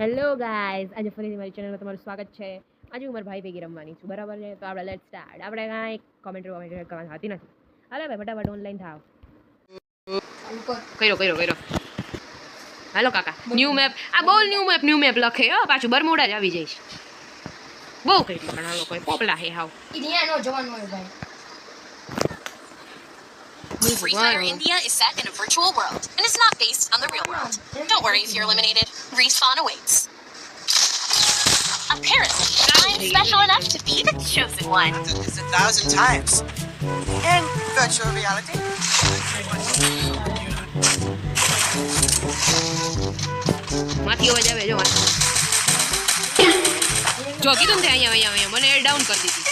Hello guys આજે ફરીથી મારી ચેનલમાં તમારું સ્વાગત છે આજે હું મારા ભાઈ ભેગી રમવાની છું બરાબર છે તો આપણે લેટ સ્ટાર્ટ આપણે કાંઈ કોમેન્ટ કોમેન્ટ કરવાની હતી નથી હાલો ભાઈ ફટાફટ ઓનલાઈન થાવ કર્યો કર્યો કર્યો હાલો કાકા ન્યૂ મેપ આ બહુ ન્યૂ મેપ ન્યૂ મેપ લખે હો પાછું બરમુડા જ આવી જઈશ બહુ કર્યું પણ આ લોકોએ પોપલા હે હાવ ત્યાં ન જવાનું ભાઈ Free Fire India is set in a virtual world and is not based on the real world. Don't worry if you're eliminated, respawn awaits. Apparently, I'm special enough to be the chosen one. It's a thousand times. And virtual reality. माथी हो जाए भेजो माथी जोगी तुम थे आया आया आया मैंने डाउन कर दी थी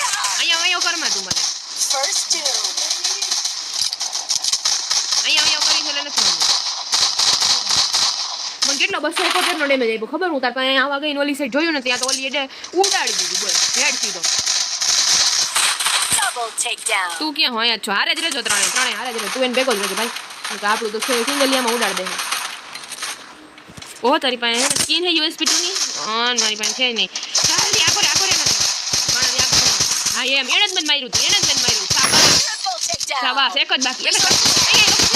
आया आया कर मैं तुम मैंने फर्स्ट टू आयो आयो पर ही ललेती मन કેટલો બસ હોય તો નડે મે જે બોખર હું તાર પર આવા ગઈ ઓલી સાઈડ જોયું ને ત્યાં તો ઓલી હેડ ઉડાડી દીધું બસ હેડ સીધો તું કે હોય અયા છો હારે જ રહેજો ત્રણે ત્રણે હારે જ રહે તું બેગો જ રહે ભાઈ આપળો તો છિંગલિયામાં ઉડાડ દે ઓ તારી પાસે નકિન હે યુએસપી ટુની ઓ મારી પાસે હે નહી હારે આખો આખો રહેના ના માર લાગ્યો આ એમ એને જ મને માર્યું છે એને જ મને માર્યું શાબાશ એક જ બાકી એને કર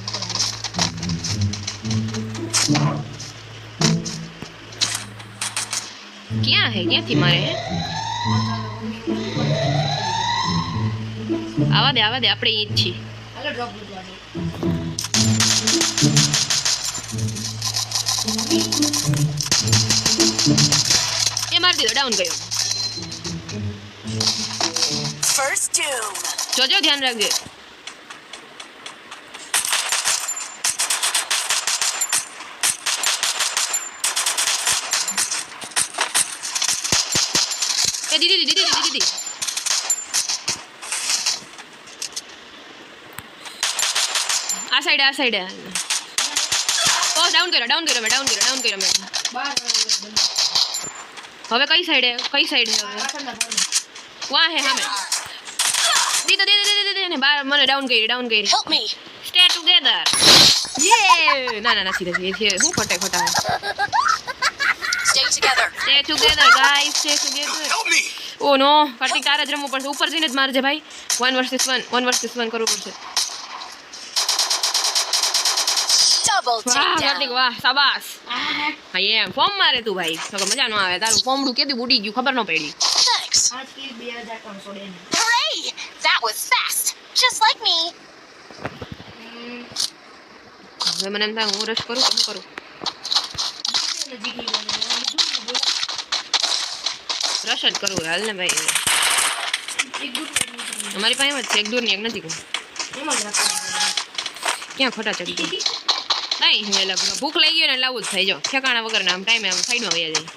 ક્યાં હે ક્યાંથી મારે હે આવા દે આવા દે આપણે એ જ છીએ એ મારી દીધો ડાઉન ગયો જોજો ધ્યાન રાખજો दीदी आ साइड आ साइड ओ डाउन करो डाउन करो मैं डाउन करो डाउन करो मैं हमें कई साइड है कई साइड है वहाँ है हमें हाँ दी तो दे दे दे दे दे बार मैंने डाउन करी डाउन करी हेल्प मी स्टे टुगेदर ये ना ना ना सीधा सीधे हूँ फटे फटा stay together stay together guys stay together help me oh no Kartik તારે જ રમવું પડશે ઉપર જઈને જ મારજે ભાઈ one versus one one versus one કરવું પડશે વાહ શાબાશ હા એમ ફોર્મ મારે તું ભાઈ તો મજા ન આવે તારું ફોર્મડું કેદી બુડી ગયું ખબર ન પડી હવે મને કરું કશ જ કરવું હાલ ને ભાઈ અમારી પાસે એમ જ છે એક દૂરની એક નથી ક્યાં ખોટા ચડી નહીં વેલા ભૂખ લઈ ગયો ને આવું જ થઈ જાઓ ઠેકાણા વગર આમ ટાઈમે આમ સાઈડમાં વયા જાય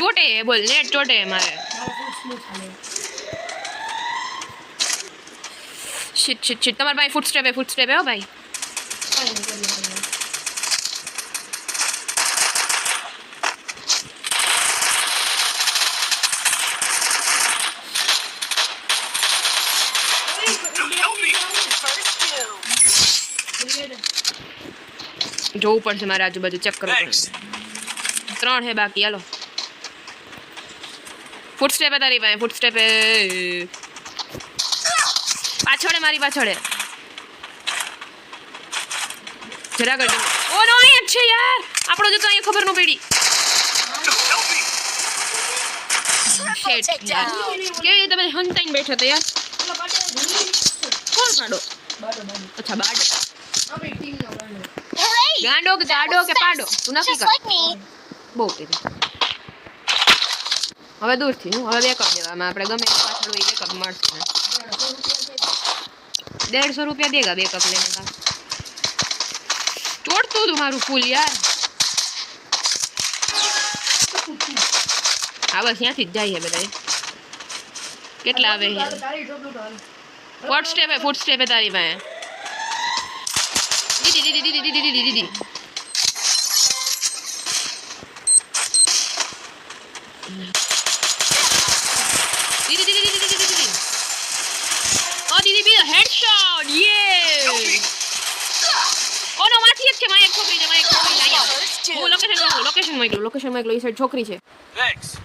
ચોટે બોલ નેટ ચોટે મારે શીટ શીટ શીટ તમારા ભાઈ ફૂટ સ્ટેપે ફૂટ સ્ટેપે હો ભાઈ जो ऊपर से मारे आजू बाजू चेक करो है बाकी हलो फूटस्टेप है तारी भाई फूटस्टेप पाछड़े मारी पाछड़े जरा कर ओ नो ये अच्छे यार आपड़ो जो तो ये खबर नो पेड़ी के ये तुम हन टाइम बैठे थे यार कौन पाड़ो अच्छा बाड़ अब एक टीम लगा लो ગાંડો કે દાડો કે પાડો તું નખી બોલ કે હવે દુર્તી નહવા બે કમલા પણ ગમે એક પાછળ બે કપ મારશે 150 રૂપિયા દેગા બે કપ લેના તોડ તું મારું ફૂલ યાર આ બ ક્યાં થી જઈએ બધાય કેટલા આવે છે પોટ સ્ટેપ હે ફૂટ સ્ટેપ હે તારી માં હે দিদি দিদি দিদি দিদি দিদি দিদি দিদি দিদি দিদি দিদি ও দিদি বি হেডশট ইয়ে ও নো માથી એક છે માય એક છોકરી છે માય એક છોકરી છે ઓ લોકેશન માંગો લોકેશન માંગો લોકેશન માંગો ઈ સાઈડ છોકરી છે થેન્ક્સ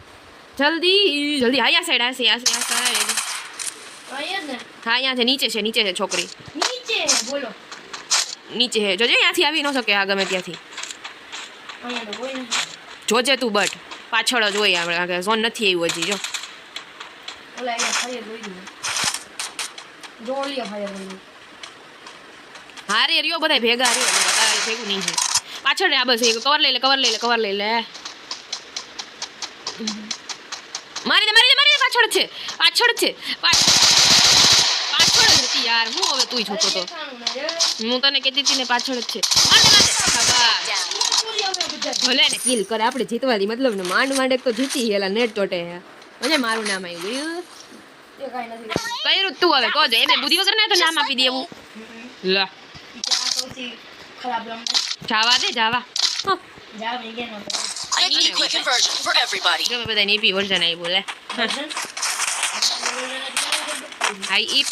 જલ્દી જલ્દી હા યા સાઈડ આ છે આ છે આ સાઈડ હા યા ને હા યા છે નીચે છે નીચે છે છોકરી નીચે બોલો નીચે હે જોજે ત્યાંથી આવી ન શકે આ ગમે ત્યાંથી જોજે તું બટ પાછળ જ હોય આપણે આગળ ઝોન નથી આવ્યું હજી જો હારે રહ્યો બધા ભેગા રહ્યો તારા ભેગું નહીં છે પાછળ રે આ બસ એક કવર લઈ લે કવર લઈ લે કવર લઈ લે મારી દે મારી દે મારી દે પાછળ છે પાછળ છે પાછળ યાર હું હવે તું છૂટો તો હું તને કહેતી હતી ને પાછળ જ છે ભલે ને કિલ કરે આપણે જીતવાથી મતલબ ને માંડ માંડે તો જીતી એલા નેટ તોટે મને મારું નામ આવી ગયું કર્યું તું હવે કહો એને બુદ્ધિ વગર ના તો નામ આપી દેવું લા જાવા દે જાવા I need a quick conversion for everybody. Go with an EP version, I will. Hi, EP.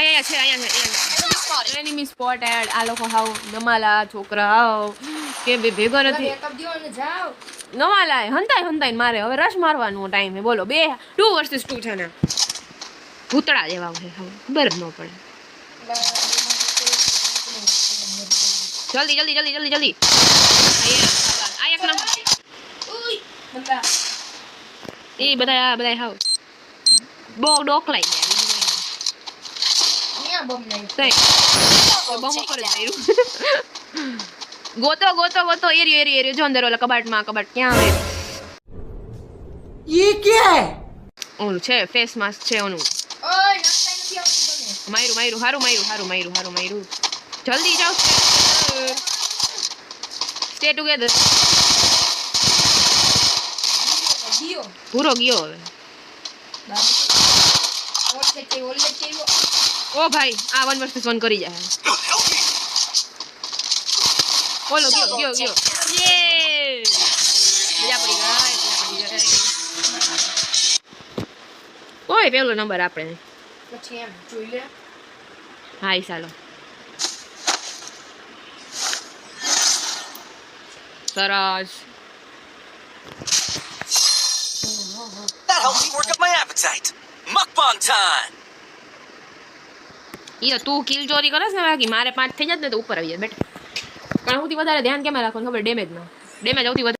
અહીંયા છે અહીંયા છે એનિમી સ્પોટ એડ આ લોકો હાવ નમાલા છોકરા હાવ કે બે ભેગો નથી નમાલા હંતાય હંતાય મારે હવે રસ મારવાનો ટાઈમ છે બોલો બે ટુ વર્સિસ ટુ છે ને ભૂતળા જેવા છે હવે ખબર ન પડે જલ્દી જલ્દી જલ્દી જલ્દી જલ્દી આ એક નંબર એ બધા બધા હાવ બહુ ડોક લાગી ક્યાં બમ નહીં બમ ઉપર જ ગોતો ગોતો ગોતો એરિયો એરિયો એરિયો જો અંદર ઓલા કબાટમાં કબાટ ક્યાં આવે ઈ કે ઓલું છે ફેસ માસ્ક છે ઓનું માયરું માયરું હારું માયરું હારું માયરું હારું માયરું જલ્દી જાઓ સ્ટે ટુગેધર પૂરો ગયો હવે ઓલ ઓલ ઓ ભાઈ આ વન વર્સિસ વન કરી જાય બોલો ગયો ગયો ગયો યે બીજા પડી ગયા ઓય પેલો નંબર આપણે પછી એમ જોઈ લે હા એ ચાલો સરસ That helps me work up my appetite. Mukbang time! ઈ તું કિલ ચોરી કરે ને બાકી મારે પાંચ થઈ જાય ને તો ઉપર આવી જાય બેટા પણ સૌથી વધારે ધ્યાન કેમ રાખવાનું ખબર ડેમેજમાં ડેમેજ સૌથી વધારે